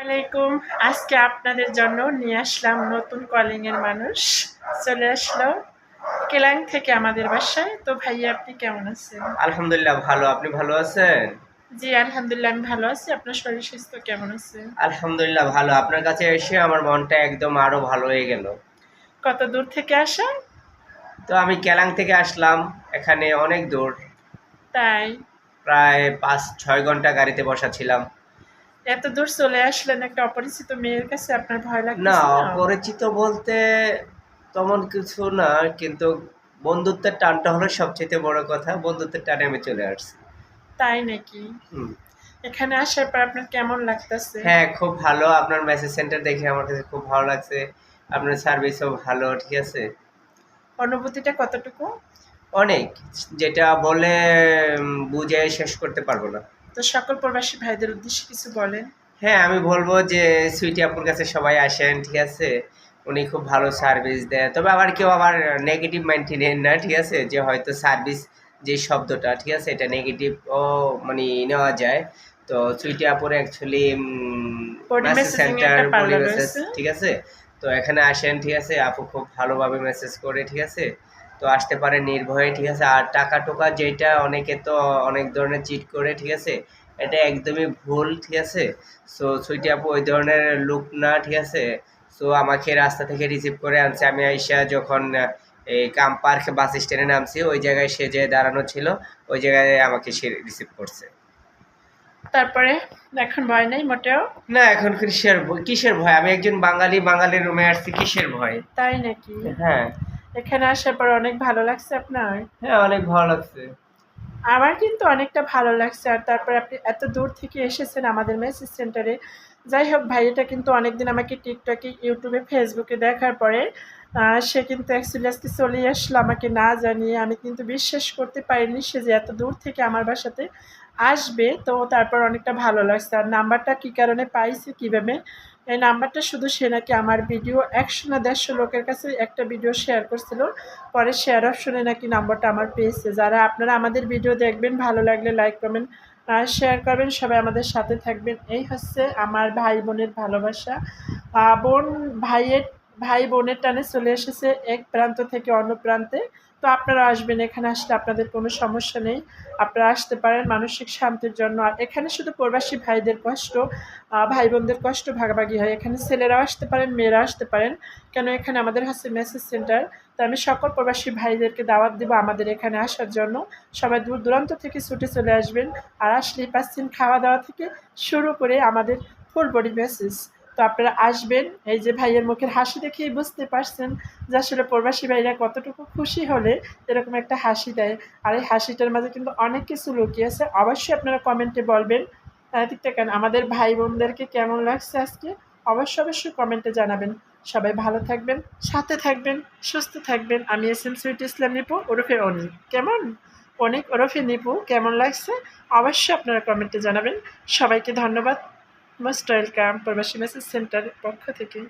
আলাইকুম আজকে আপনাদের জন্য নিয়ে আসলাম নতুন কলিং এর মানুষ। চলে আসলো কেলাং থেকে আমাদের বাসায়। তো ভাইয়া আপনি কেমন আছেন? আলহামদুলিল্লাহ ভালো। আপনি ভালো আছেন? জি আলহামদুলিল্লাহ আমি ভালো আছি। আপনার শরীর স্বাস্থ্য কেমন আছে? আলহামদুলিল্লাহ ভালো। আপনার কাছে এসে আমার মনটা একদম আরও ভালো হয়ে গেল। কত দূর থেকে আসা? তো আমি কেলাং থেকে আসলাম। এখানে অনেক দূর। তাই? প্রায় পাঁচ ছয় ঘণ্টা গাড়িতে বসা ছিলাম। এত দূর চলে আসলেন একটা অপরিচিত মেয়ের কাছে আপনার ভয় লাগছে না অপরিচিত বলতে তেমন কিছু না কিন্তু বন্ধুত্বের টানটা হলো সবচেয়ে বড় কথা বন্ধুত্বের টানে আমি চলে আসছি। তাই নাকি। এখানে আসার পর আপনার কেমন লাগতেছে? হ্যাঁ খুব ভালো। আপনার মেসেজ সেন্টার দেখে আমার কাছে খুব ভালো লাগছে। আপনার সার্ভিসও ভালো ঠিক আছে? অনুভূতিটা কতটুকু? অনেক। যেটা বলে বুঝে শেষ করতে পারব না। তো সকল প্রবাসী ভাইদের উদ্দেশ্যে কিছু বলেন। হ্যাঁ আমি বলব যে সুইটি আপুর কাছে সবাই আসেন ঠিক আছে? উনি খুব ভালো সার্ভিস দেয়। তবে আবার কেউ আবার নেগেটিভ মাইন্ডটি নেন না ঠিক আছে? যে হয়তো সার্ভিস যে শব্দটা ঠিক আছে? এটা নেগেটিভ ও মানে নেওয়া যায়। তো সুইটি আপুর অ্যাকচুয়ালি সেন্টার। ঠিক আছে? তো এখানে আসেন ঠিক আছে? আপু খুব ভালোভাবে মেসেজ করে ঠিক আছে? তো আসতে পারে নির্ভয়ে ঠিক আছে? আর টাকা টোকা যেটা অনেকে তো অনেক ধরনের চিট করে ঠিক আছে? এটা একদমই ভুল ঠিক আছে? সো সুইটি আপু ওই ধরনের লুক না ঠিক আছে? সো আমাকে রাস্তা থেকে রিসিভ করে আনছে। আমি আইসা যখন এই কাম পার্ক বাস স্ট্যান্ডে নামছি ওই জায়গায় সে যে দাঁড়ানো ছিল ওই জায়গায় আমাকে সে রিসিভ করছে। তারপরে? এখন ভয় নেই মোটেও? না এখন কিসের ভয়- কিসের ভয়? আমি একজন বাঙালি বাঙালির রুমে আসছি কিসের ভয়? তাই নাকি? হ্যাঁ। এখানে আসার পর অনেক ভালো লাগছে আপনার? হ্যাঁ অনেক ভালো লাগছে। আমার কিন্তু অনেকটা ভালো লাগছে। আর তারপরে আপনি এত দূর থেকে এসেছেন আমাদের মেসেজ সেন্টারে। যাই হোক ভাই এটা কিন্তু অনেকদিন আমাকে টিকটকে ইউটিউবে ফেসবুকে দেখার পরে সে কিন্তু অ্যাকচুয়ালি আজকে চলে আসলো আমাকে না জানিয়ে। আমি কিন্তু বিশ্বাস করতে পারিনি সে যে এত দূর থেকে আমার বাসাতে আসবে, তো তারপর অনেকটা ভালো লাগছে। আর নাম্বারটা কী কারণে পাইছি, কীভাবে? এই নাম্বারটা শুধু সে নাকি আমার ভিডিও একশো না দেড়শো লোকের কাছে একটা ভিডিও শেয়ার করছিল। পরে শেয়ার অপশনে নাকি নাম্বারটা আমার পেয়েছে। যারা আপনারা আমাদের ভিডিও দেখবেন, ভালো লাগলে লাইক কমেন্ট শেয়ার করবেন। সবাই আমাদের সাথে থাকবেন। এই হচ্ছে আমার ভাই বোনের ভালোবাসা। বোন ভাইয়ের ভাই বোনের টানে চলে এসেছে এক প্রান্ত থেকে অন্য প্রান্তে। তো আপনারা আসবেন, এখানে আসলে আপনাদের কোনো সমস্যা নেই। আপনারা আসতে পারেন মানসিক শান্তির জন্য। আর এখানে শুধু প্রবাসী ভাইদের কষ্ট ভাই বোনদের কষ্ট ভাগাভাগি হয়। এখানে ছেলেরাও আসতে পারেন মেয়েরা আসতে পারেন। কেন এখানে আমাদের হচ্ছে মেসেজ সেন্টার তো আমি সকল প্রবাসী ভাইদেরকে দাওয়াত দেবো আমাদের এখানে আসার জন্য। সবাই দূর দূরান্ত থেকে ছুটে চলে আসবেন। আর আসলেই পাচ্ছেন খাওয়া দাওয়া থেকে শুরু করে আমাদের ফুল বডি মেসেজ তো আপনারা আসবেন, এই যে ভাইয়ের মুখের হাসি দেখেই বুঝতে পারছেন যে আসলে প্রবাসী ভাইরা কতটুকু খুশি হলে এরকম একটা হাসি দেয়। আর এই হাসিটার মাঝে কিন্তু অনেক কিছু লুকিয়ে আছে। অবশ্যই আপনারা কমেন্টে বলবেন কেন আমাদের ভাই বোনদেরকে কেমন লাগছে আজকে? অবশ্যই অবশ্যই কমেন্টে জানাবেন। সবাই ভালো থাকবেন, সাথে থাকবেন, সুস্থ থাকবেন। আমি S M sweet Islam Nipu, ওরফে অনিক কেমন? অনেক, ওরফে নিপু, কেমন লাগছে? অবশ্যই আপনারা কমেন্টে জানাবেন। সবাইকে ধন্যবাদ। মোস্ট ওয়েলকাম প্রবাসী মেসেজ সেন্টারের পক্ষ থেকে।